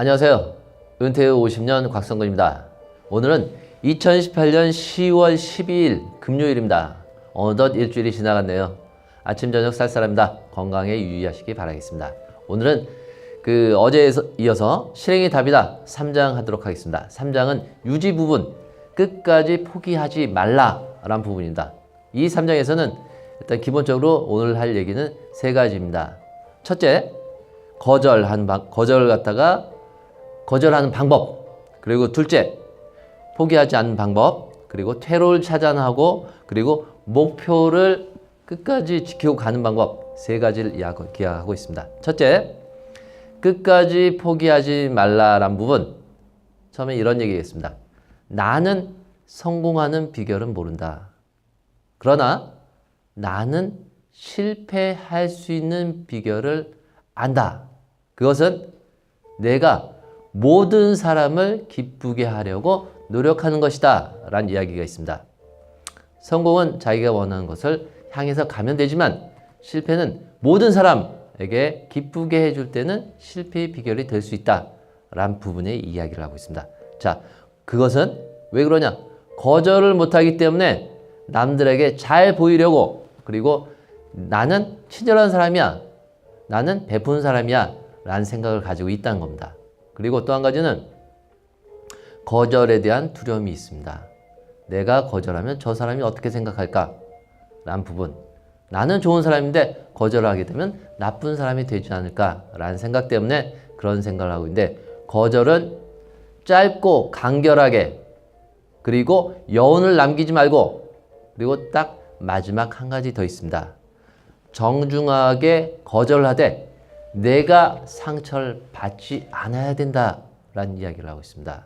안녕하세요. 은퇴 후 50년 곽성근입니다. 오늘은 2018년 10월 12일 금요일입니다. 어느덧 일주일이 지나갔네요. 아침 저녁 쌀쌀합니다. 건강에 유의하시기 바라겠습니다. 오늘은 그 어제에 이어서 실행의 답이다 3장 하도록 하겠습니다. 3장은 유지 부분 끝까지 포기하지 말라라는 부분입니다. 이 3장에서는 일단 기본적으로 오늘 할 얘기는 세 가지입니다. 첫째, 거절한 방, 거절을 갖다가 거절하는 방법. 그리고 둘째, 포기하지 않는 방법. 그리고 퇴로를 차단하고 그리고 목표를 끝까지 지키고 가는 방법. 세 가지를 이야기하고 있습니다. 첫째, 끝까지 포기하지 말라란 부분. 처음에 이런 얘기겠습니다. 나는 성공하는 비결은 모른다. 그러나 나는 실패할 수 있는 비결을 안다. 그것은 내가 모든 사람을 기쁘게 하려고 노력하는 것이다. 라는 이야기가 있습니다. 성공은 자기가 원하는 것을 향해서 가면 되지만 실패는 모든 사람에게 기쁘게 해줄 때는 실패의 비결이 될 수 있다. 라는 부분의 이야기를 하고 있습니다. 자, 그것은 왜 그러냐? 거절을 못하기 때문에 남들에게 잘 보이려고 그리고 나는 친절한 사람이야. 나는 베푸는 사람이야. 라는 생각을 가지고 있다는 겁니다. 그리고 또 한 가지는 거절에 대한 두려움이 있습니다. 내가 거절하면 저 사람이 어떻게 생각할까? 라는 부분. 나는 좋은 사람인데 거절하게 되면 나쁜 사람이 되지 않을까? 라는 생각 때문에 그런 생각을 하고 있는데 거절은 짧고 간결하게 그리고 여운을 남기지 말고 그리고 딱 마지막 한 가지 더 있습니다. 정중하게 거절하되 내가 상처를 받지 않아야 된다라는 이야기를 하고 있습니다.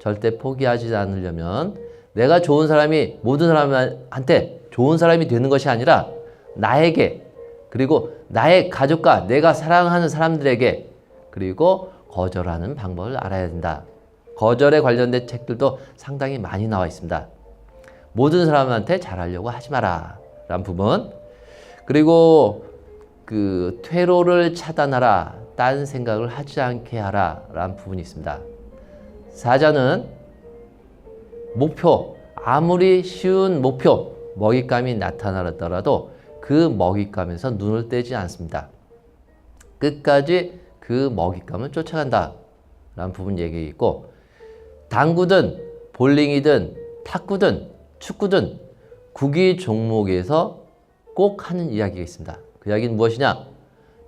절대 포기하지 않으려면 내가 좋은 사람이 모든 사람한테 좋은 사람이 되는 것이 아니라 나에게 그리고 나의 가족과 내가 사랑하는 사람들에게 그리고 거절하는 방법을 알아야 된다. 거절에 관련된 책들도 상당히 많이 나와 있습니다. 모든 사람한테 잘하려고 하지 마라. 라는 부분. 그리고 그 퇴로를 차단하라. 딴 생각을 하지 않게 하라. 라는 부분이 있습니다. 사자는 목표, 아무리 쉬운 목표, 먹잇감이 나타나더라도 그 먹잇감에서 눈을 떼지 않습니다. 끝까지 그 먹잇감을 쫓아간다. 라는 부분 얘기 있고, 당구든 볼링이든 탁구든 축구든 구기 종목에서 꼭 하는 이야기가 있습니다. 그 이야기는 무엇이냐?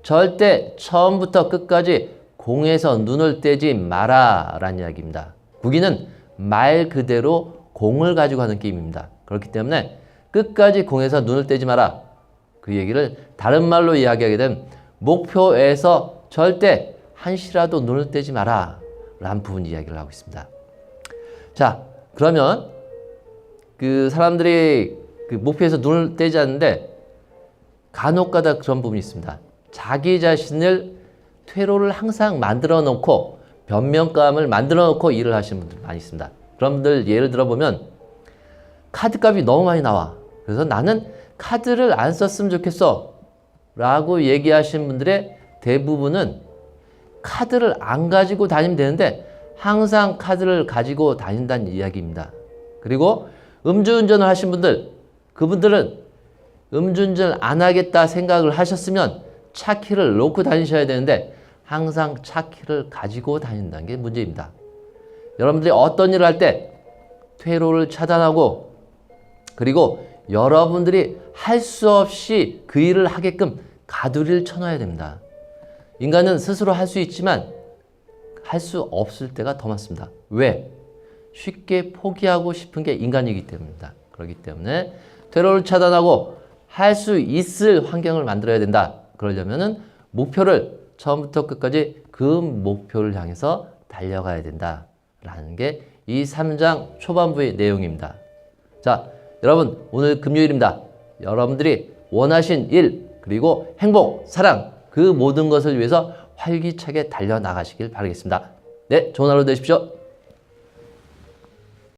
절대 처음부터 끝까지 공에서 눈을 떼지 마라 라는 이야기입니다. 구기는 말 그대로 공을 가지고 하는 게임입니다. 그렇기 때문에 끝까지 공에서 눈을 떼지 마라. 그 얘기를 다른 말로 이야기하게 되면 목표에서 절대 한시라도 눈을 떼지 마라. 라는 부분 이야기를 하고 있습니다. 자, 그러면 그 사람들이 그 목표에서 눈을 떼지 않는데 간혹가다 그런 부분이 있습니다. 자기 자신을 퇴로를 항상 만들어 놓고 변명감을 만들어 놓고 일을 하시는 분들 많이 있습니다. 그런 분들 예를 들어 보면 카드값이 너무 많이 나와. 그래서 나는 카드를 안 썼으면 좋겠어. 라고 얘기하시는 분들의 대부분은 카드를 안 가지고 다니면 되는데 항상 카드를 가지고 다닌다는 이야기입니다. 그리고 음주운전을 하신 분들, 그분들은 음주운전 안 하겠다 생각을 하셨으면 차키를 놓고 다니셔야 되는데 항상 차키를 가지고 다닌다는 게 문제입니다. 여러분들이 어떤 일을 할 때 퇴로를 차단하고 그리고 여러분들이 할 수 없이 그 일을 하게끔 가두리를 쳐놔야 됩니다. 인간은 스스로 할 수 있지만 할 수 없을 때가 더 많습니다. 왜? 쉽게 포기하고 싶은 게 인간이기 때문입니다. 그렇기 때문에 퇴로를 차단하고 할 수 있을 환경을 만들어야 된다. 그러려면은 목표를 처음부터 끝까지 그 목표를 향해서 달려가야 된다. 라는 게 이 3장 초반부의 내용입니다. 자, 여러분, 오늘 금요일입니다. 여러분들이 원하신 일, 그리고 행복, 사랑, 그 모든 것을 위해서 활기차게 달려나가시길 바라겠습니다. 네, 좋은 하루 되십시오.